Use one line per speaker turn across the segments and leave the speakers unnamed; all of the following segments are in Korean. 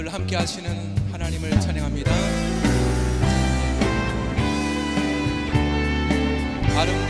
늘 함께 하시는 하나님을 찬양합니다. 아름다운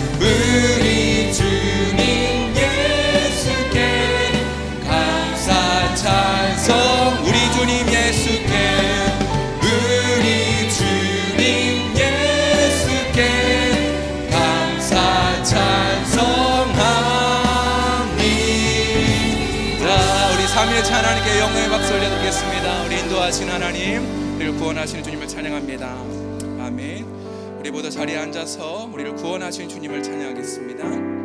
하나님께 영광의 박수 올려드리겠습니다. 우리 인도하시는 하나님, 우리를 구원하시는 주님을 찬양합니다. 아멘. 우리보다 자리에 앉아서 우리를 구원하시는 주님을 찬양하겠습니다.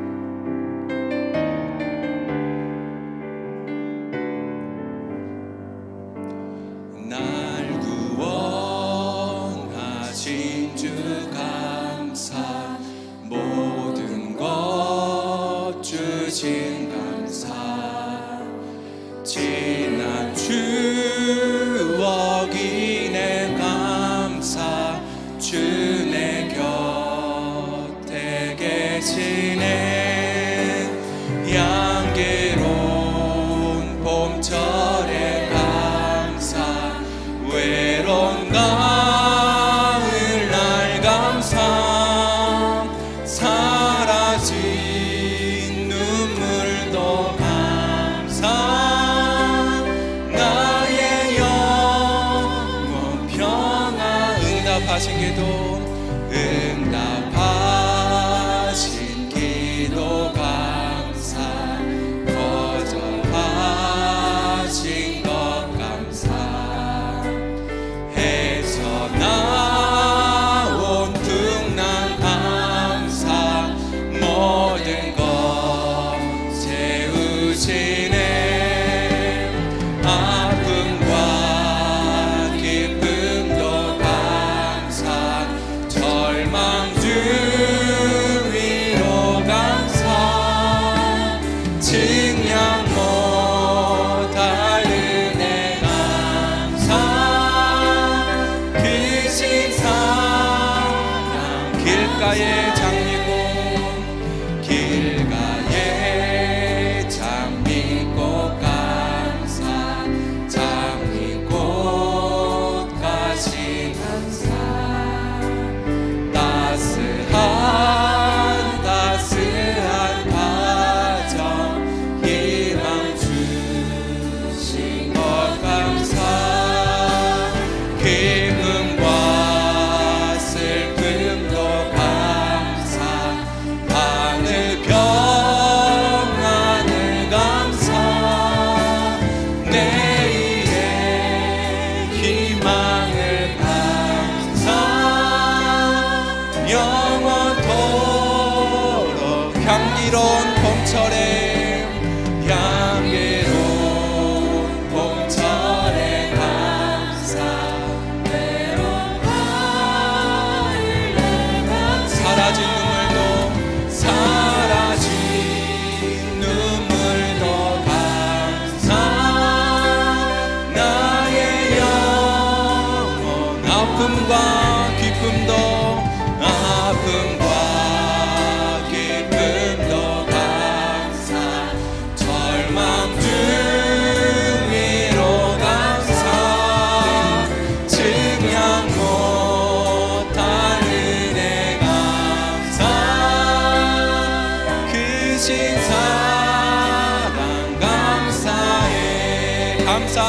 Yeah.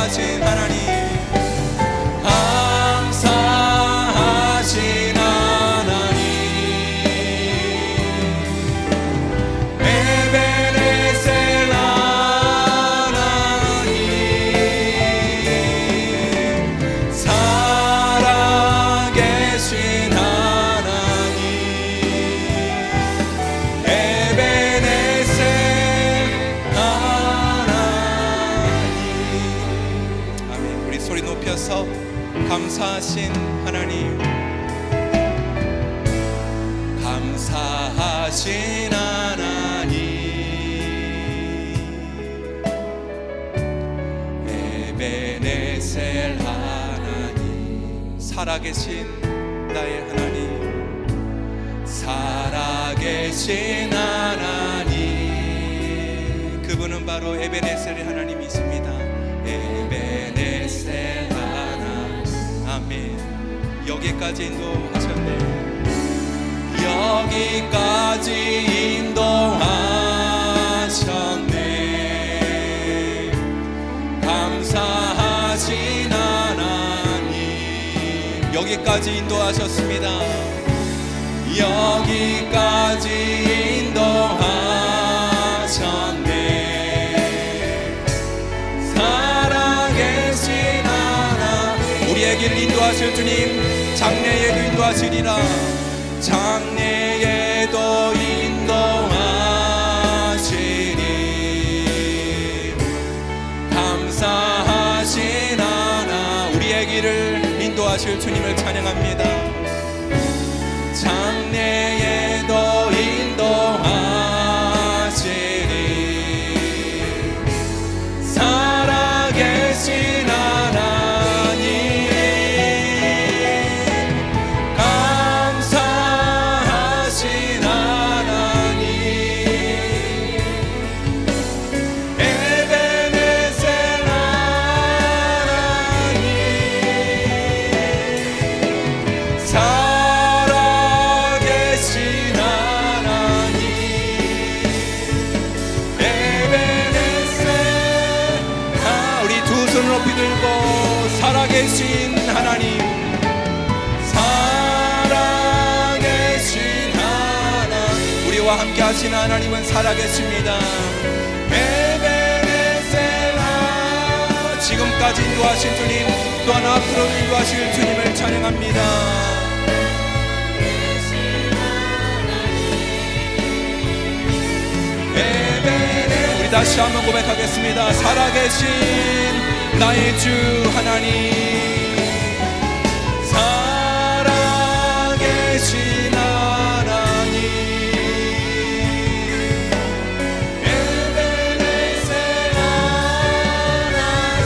감 높여서 감사하신 하나님. 감사하신 하나님. 에베네셀 하나님. 살아계신 나의 하나님. 살아계신 하나님. 그분은 바로 에베네셀의 하나님이십니다. 에베네셀 여기까지 인도하셨네. 여기까지 인도하셨네 감사하신 하나님 여기까지 인도하셨습니다. 여기까지 길을 인도하실 주님 장래에도 인도하시리라. 장래에도 인도하시리. 감사하신 하나 우리의 길을 인도하실 주님을 찬양합니다. 장 들고 살아계신 하나님 살아계신 하나님 우리와 함께 하신 하나님은 살아계십니다. 에베네셀라 지금까지 인도하신 주님 또한 앞으로 인도하실 주님을 찬양합니다. 우리 다시 한번 고백하겠습니다. 살아계신 나의 주 하나님 살아계신 하나님. 에베네셀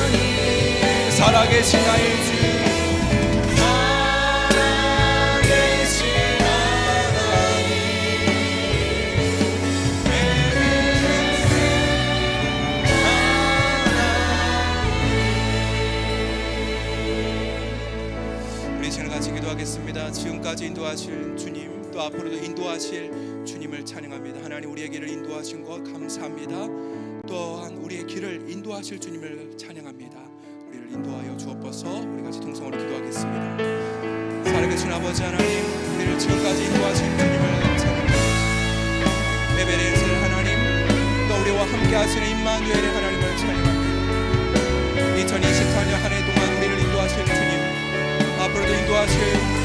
하나님 살아계신 나의 지금까지 인도하실 주님, 또 앞으로도 인도하실 주님을 찬양합니다. 하나님 우리의 길을 인도하신 것 감사합니다. 또한 우리의 길을 인도하실 주님을 찬양합니다. 우리를 인도하여 주옵소서. 우리 같이 동성으로 기도하겠습니다. 살아계신 아버지 하나님, 우리를 지금까지 인도하신 주님을 찬양합니다. 베베레셀 하나님, 또 우리와 함께 하시는 임마누엘의 하나님을 찬양합니다. 2024년 한 해 동안 우리를 인도하실 주님 앞으로도 인도하실